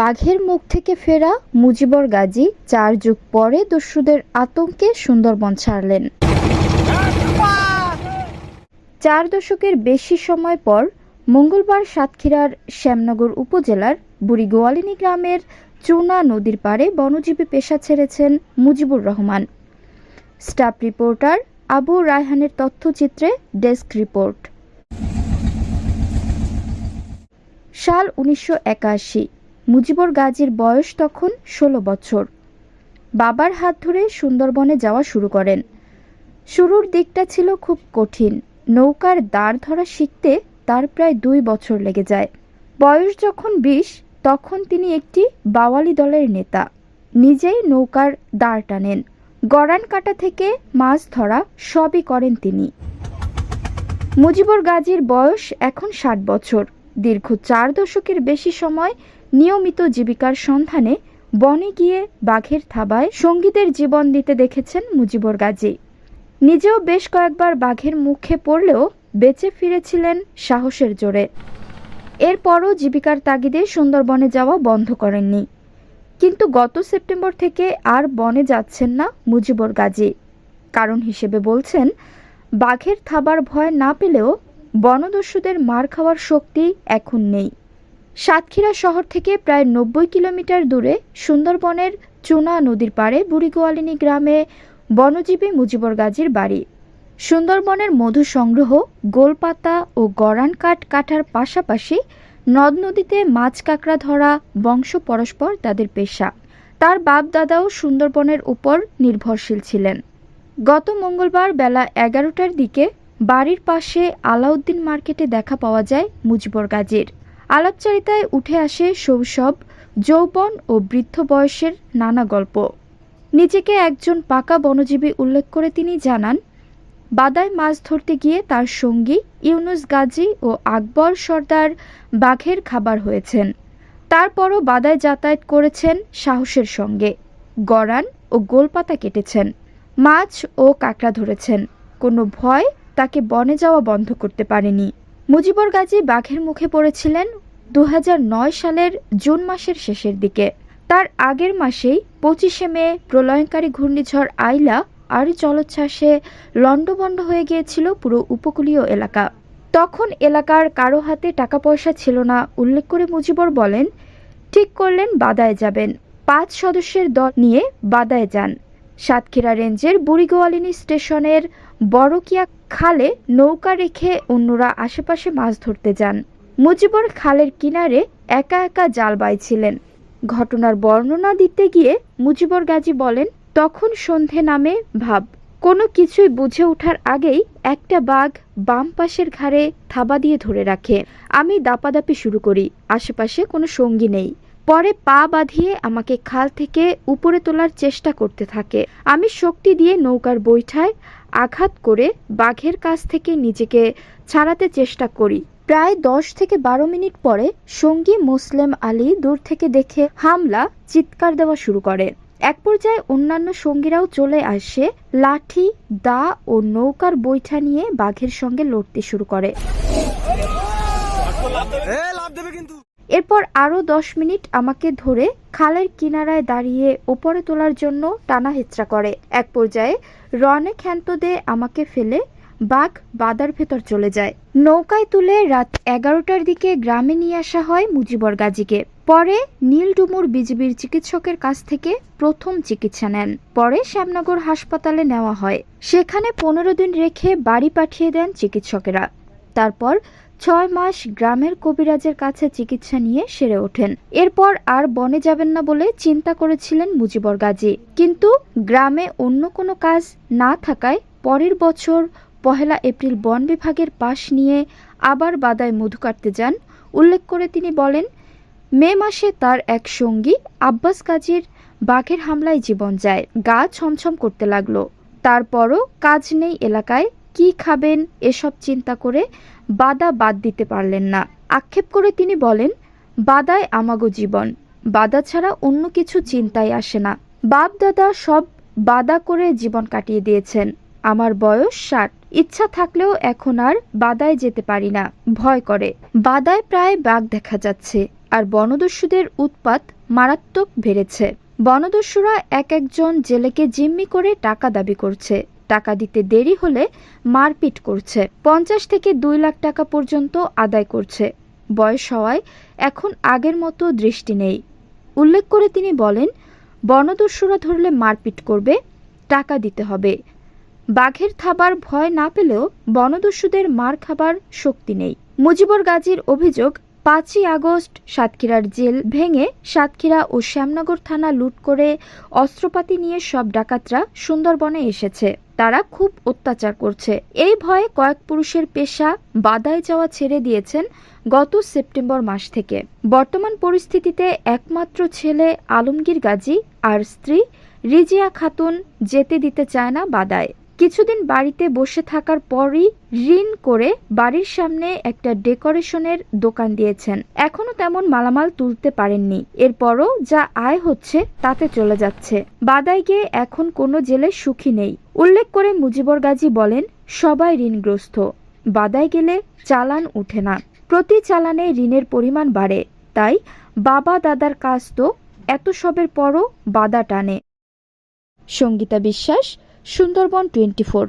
বাঘের মুখ থেকে ফেরা মুজিবর গাজী চার যুগ পরে দস্যুদের আতঙ্কে সুন্দরবন ছাড়লেন। চার দশকের বেশি সময় পর মঙ্গলবার সাতক্ষীরার শ্যামনগর উপজেলার বুড়িগোয়ালিনী গ্রামের চুনা নদীর পাড়ে বনজীবী পেশা ছেড়েছেন মুজিবুর রহমান। স্টাফ রিপোর্টার আবু রায়হানের তথ্যচিত্রে ডেস্ক রিপোর্ট। সাল উনিশশো একাশি মুজিবর গাজীর বয়স তখন ষোলো বছর। বাবার হাত ধরে সুন্দরবনে যাওয়া শুরু করেন। শুরুর দিকটা ছিল খুব কঠিন। নৌকার দাঁড় ধরা শিখতে তার প্রায় দুই বছর লেগে যায়। বয়স যখন বিশ, তখন তিনি একটি বাওয়ালি দলের নেতা। নিজেই নৌকার দাঁড় টানেন। গড়ান কাটা থেকে মাছ ধরা সবই করেন তিনি। মুজিবর গাজীর বয়স এখন ষাট বছর। দীর্ঘ চার দশকের বেশি সময় নিয়মিত জীবিকার সন্ধানে বনে গিয়ে বাঘের থাবায় সঙ্গীদের জীবন দিতে দেখেছেন মুজিবর গাজী। নিজেও বেশ কয়েকবার বাঘের মুখে পড়লেও বেঁচে ফিরেছিলেন সাহসের জোরে। এরপরও জীবিকার তাগিদে সুন্দরবনে যাওয়া বন্ধ করেননি। কিন্তু গত সেপ্টেম্বর থেকে আর বনে যাচ্ছেন না মুজিবর গাজী। কারণ হিসেবে বলছেন, বাঘের থাবার ভয় না পেলেও বনদস্যুদের মার খাওয়ার শক্তি এখন নেই। সাতক্ষীরা শহর থেকে প্রায় নব্বই কিলোমিটার দূরে সুন্দরবনের চুনা নদীর পাড়ে বুড়িগোয়ালিনী গ্রামে বনজীবী মুজিবর গাজীর বাড়ি। সুন্দরবনের মধু সংগ্রহ, গোলপাতা ও গড়ান কাঠ কাটার পাশাপাশি নদ নদীতে মাছ কাঁকড়া ধরা, বংশ পরস্পর তাদের পেশা। তার বাপ দাদাও সুন্দরবনের উপর নির্ভরশীল ছিলেন। গত মঙ্গলবার বেলা এগারোটার দিকে বাড়ির পাশে আলাউদ্দিন মার্কেটে দেখা পাওয়া যায় মুজিবর গাজীর। আলাপচারিতায় উঠে আসে শৈশব, যৌবন ও বৃদ্ধ বয়সের নানা গল্প। নিজেকে একজন পাকা বনজীবী উল্লেখ করে তিনি জানান বাদায় মাছ ধরতে গিয়ে তার সঙ্গী ইউনুস গাজী ও আকবর সর্দার বাঘের খাবার হয়েছেন। তারপরও বাদায় যাতায়াত করেছেন সাহসের সঙ্গে। গড়ান ও গোলপাতা কেটেছেন, মাছ ও কাঁকড়া ধরেছেন। কোনো ভয় তাকে বনে যাওয়া বন্ধ করতে পারেনি। মুজিবর গাজী বাঘের মুখে পড়েছিলেন দু হাজার নয় সালের জুন মাসের শেষের দিকে। তার আগের মাসেই পঁচিশে মে প্রলয়ঙ্কারী ঘূর্ণিঝড় আইলা আর জলোচ্ছ্বাসে লণ্ডভণ্ড হয়ে গিয়েছিল পুরো উপকূলীয় এলাকা। তখন এলাকার কারও হাতে টাকা পয়সা ছিল না, উল্লেখ করে মুজিবর বলেন, ঠিক করলেন, বাদায় যাবেন। পাঁচ সদস্যের দল নিয়ে বাদায় যান। সাতক্ষীরা রেঞ্জের বুড়িগোয়ালিনী স্টেশনের বড়কিয়া খালে নৌকা রেখে অন্যরা আশেপাশে মাছ ধরতে যান। মুজিবর খালের কিনারে একা একা জাল বাইছিলেন। ঘটনার বর্ণনা দিতে গিয়ে মুজিবর গাজী বলেন, তখন সন্ধে নামে ভাব। কোনো কিছুই বুঝে ওঠার আগেই একটা বাঘ বাম পাশের ঘাড়ে থাবা দিয়ে ধরে রাখে। আমি দাপাদাপি শুরু করি, আশেপাশে কোনো সঙ্গী নেই। পরে পা বাঁধিয়ে আমাকে খাল থেকে উপরে তোলার চেষ্টা করতে থাকে। আমি শক্তি দিয়ে নৌকার বৈঠায় আঘাত করে বাঘের কাছ থেকে নিজেকে ছাড়াতে চেষ্টা করি। প্রায় দশ থেকে বারো মিনিট পরে সঙ্গী মুসলেম আলী দূর থেকে দেখে হামলা চিৎকার দেওয়া শুরু করে। এক পর্যায়ে অন্যান্য সঙ্গীরাও চলে আসে লাঠি দা ও নৌকার বৈঠা নিয়ে বাঘের সঙ্গে লড়তে শুরু করে। এরপর আরও দশ মিনিট আমাকে ধরে খালের কিনারায় দাঁড়িয়ে ওপরে তোলার জন্য টানা হেচড়া করে। এক পর্যায়ে রনে ক্ষান্ত দিয়ে আমাকে ফেলে বাঘ বাদার ভেতর চলে যায়। নৌকায় তুলে রাত এগারোটার দিকে গ্রামে নিয়ে আসা হয় মুজিবর গাজীকে। পরে নীলডুমুর বিজিবির চিকিৎসকের কাছ থেকে প্রথম চিকিৎসা নেন। পরে শ্যামনগর হাসপাতালে নেওয়া হয়। সেখানে পনেরো দিন রেখে বাড়ি পাঠিয়ে দেন চিকিৎসকেরা। তারপর ছয় মাস গ্রামের কবিরাজের কাছে চিকিৎসা নিয়ে সেরে ওঠেন। এরপর আর বনে যাবেন না বলে চিন্তা করেছিলেন মুজিবর গাজী। কিন্তু গ্রামে অন্য কোনো কাজ না থাকায় পরের বছর পহেলা এপ্রিল বন বিভাগের পাশ নিয়ে আবার বাদায় মধু কাটতে যান। উল্লেখ করে তিনি বলেন, মে মাসে তার এক সঙ্গী আব্বাস কাজীর বাঘের হামলায় জীবন যায়। গা ছমছম করতে লাগল। তারপরও কাজ নেই এলাকায়। কি খাবেন এসব চিন্তা করে বাদা বাদ দিতে পারলেন না। আক্ষেপ করে তিনি বলেন বাদায় আমাগো জীবন। বাদা ছাড়া অন্য কিছু চিন্তায় আসে না। বাপ দাদা সব বাদা করে জীবন কাটিয়ে দিয়েছেন। আমার বয়স ষাট। ইচ্ছা থাকলেও এখন আর বাদায় যেতে পারি না। ভয় করে। বাদায় প্রায় বাঘ দেখা যাচ্ছে, আর বনদস্যুদের উৎপাত মারাত্মক বেড়েছে। বনদস্যুরা এক একজন জেলেকে জিম্মি করে টাকা দাবি করছে। টাকা দিতে দেরি হলে মারপিট করছে। পঞ্চাশ থেকে দুই লাখ টাকা পর্যন্ত আদায় করছে। বয়স হওয়ায় এখন আগের মতো দৃষ্টি নেই। উল্লেখ করে তিনি বলেন, বনদস্যুরা ধরলে মারপিট করবে, টাকা দিতে হবে। বাঘের থাবার ভয় না পেলেও বনদস্যুদের মার খাবার শক্তি নেই। মুজিবর গাজীর অভিযোগ, পাঁচই আগস্ট সাতক্ষীরার জেল ভেঙে সাতক্ষীরা ও শ্যামনগর থানা লুট করে অস্ত্রপাতি নিয়ে সব ডাকাতরা সুন্দরবনে এসেছে। তারা খুব অত্যাচার করছে। এই ভয়ে কয়েক পুরুষের পেশা বাদায় যাওয়া ছেড়ে দিয়েছেন গত সেপ্টেম্বর মাস থেকে। বর্তমান পরিস্থিতিতে একমাত্র ছেলে আলমগীর গাজী আর স্ত্রী রিজিয়া খাতুন যেতে দিতে চায় না বাদায় কিছুদিন বাড়িতে বসে থাকার পরই ঋণ করে বাড়ির সামনে একটা ডেকোরেশনের দোকান দিয়েছেন। এখনও তেমন মালামাল তুলতে পারেননি। এরপরও যা আয় হচ্ছে তাতে চলে যাচ্ছে। বাদায় গিয়ে এখন কোনো জেলে সুখী নেই। উল্লেখ করে মুজিবর গাজী বলেন, সবাই ঋণগ্রস্ত। বাদায় গেলে চালান উঠে না। প্রতি চালানে ঋণের পরিমাণ বাড়ে। তাই বাবা দাদার কাজ তো এত সবের পরও বাদা টানে। সঙ্গীতা বিশ্বাস সুন্দরবন টোয়েন্টি ফোর।